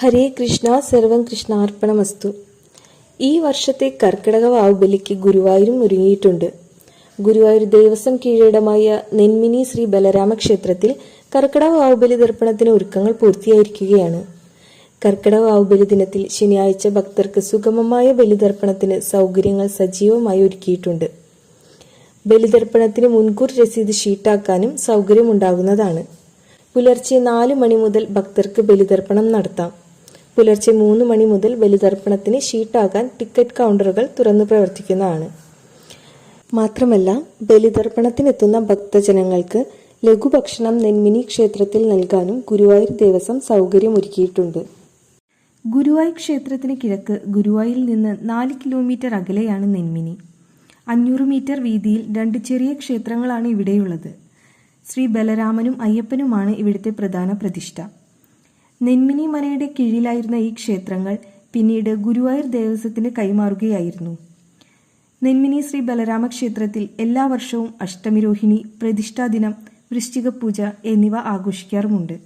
ഹരേ കൃഷ്ണ സർവം കൃഷ്ണാർപ്പണമസ്തു ഈ വർഷത്തെ കർക്കിടക വാവുബലിക്ക് ഗുരുവായൂരും ഒരുങ്ങിയിട്ടുണ്ട്. ഗുരുവായൂർ ദേവസ്വം കീഴടമായ നെന്മിനി ശ്രീ ബലരാമ ക്ഷേത്രത്തിൽ കർക്കിടക വാവുബലി ദർപ്പണത്തിന് ഒരുക്കങ്ങൾ പൂർത്തിയായിരിക്കുകയാണ്. കർക്കിടക വാവുബലി ദിനത്തിൽ ശനിയാഴ്ച ഭക്തർക്ക് സുഗമമായ ബലിതർപ്പണത്തിന് സൗകര്യങ്ങൾ സജീവമായി ഒരുക്കിയിട്ടുണ്ട്. ബലിതർപ്പണത്തിന് മുൻകൂർ രസീത് ഷീട്ടാക്കാനും സൗകര്യമുണ്ടാകുന്നതാണ്. പുലർച്ചെ നാല് മണി മുതൽ ഭക്തർക്ക് ബലിതർപ്പണം നടത്താം. പുലർച്ചെ മൂന്ന് മണി മുതൽ ബലിതർപ്പണത്തിന് ഷീട്ടാകാൻ ടിക്കറ്റ് കൗണ്ടറുകൾ തുറന്നു പ്രവർത്തിക്കുന്നതാണ്. മാത്രമല്ല ബലിതർപ്പണത്തിനെത്തുന്ന ഭക്തജനങ്ങൾക്ക് ലഘുഭക്ഷണം നെന്മിനി ക്ഷേത്രത്തിൽ നൽകാനും ഗുരുവായൂർ ദേവസ്വം സൗകര്യമൊരുക്കിയിട്ടുണ്ട്. ഗുരുവായൂർ ക്ഷേത്രത്തിന് കിഴക്ക് ഗുരുവായൂരിൽ നിന്ന് നാല് കിലോമീറ്റർ അകലെയാണ് നെന്മിനി. അഞ്ഞൂറ് മീറ്റർ വീതിയിൽ രണ്ട് ചെറിയ ക്ഷേത്രങ്ങളാണ് ഇവിടെയുള്ളത്. ശ്രീ ബലരാമനും അയ്യപ്പനുമാണ് ഇവിടുത്തെ പ്രധാന പ്രതിഷ്ഠ. നെന്മിനി മനയുടെ കീഴിലായിരുന്ന ഈ ക്ഷേത്രങ്ങൾ പിന്നീട് ഗുരുവായൂർ ദേവസ്വത്തിന് കൈമാറുകയായിരുന്നു. നെന്മിനി ശ്രീ ബലരാമ ക്ഷേത്രത്തിൽ എല്ലാ വർഷവും അഷ്ടമിരോഹിണി പ്രതിഷ്ഠാ ദിനം വൃശ്ചിക പൂജ എന്നിവ ആഘോഷിക്കാറുമുണ്ട്.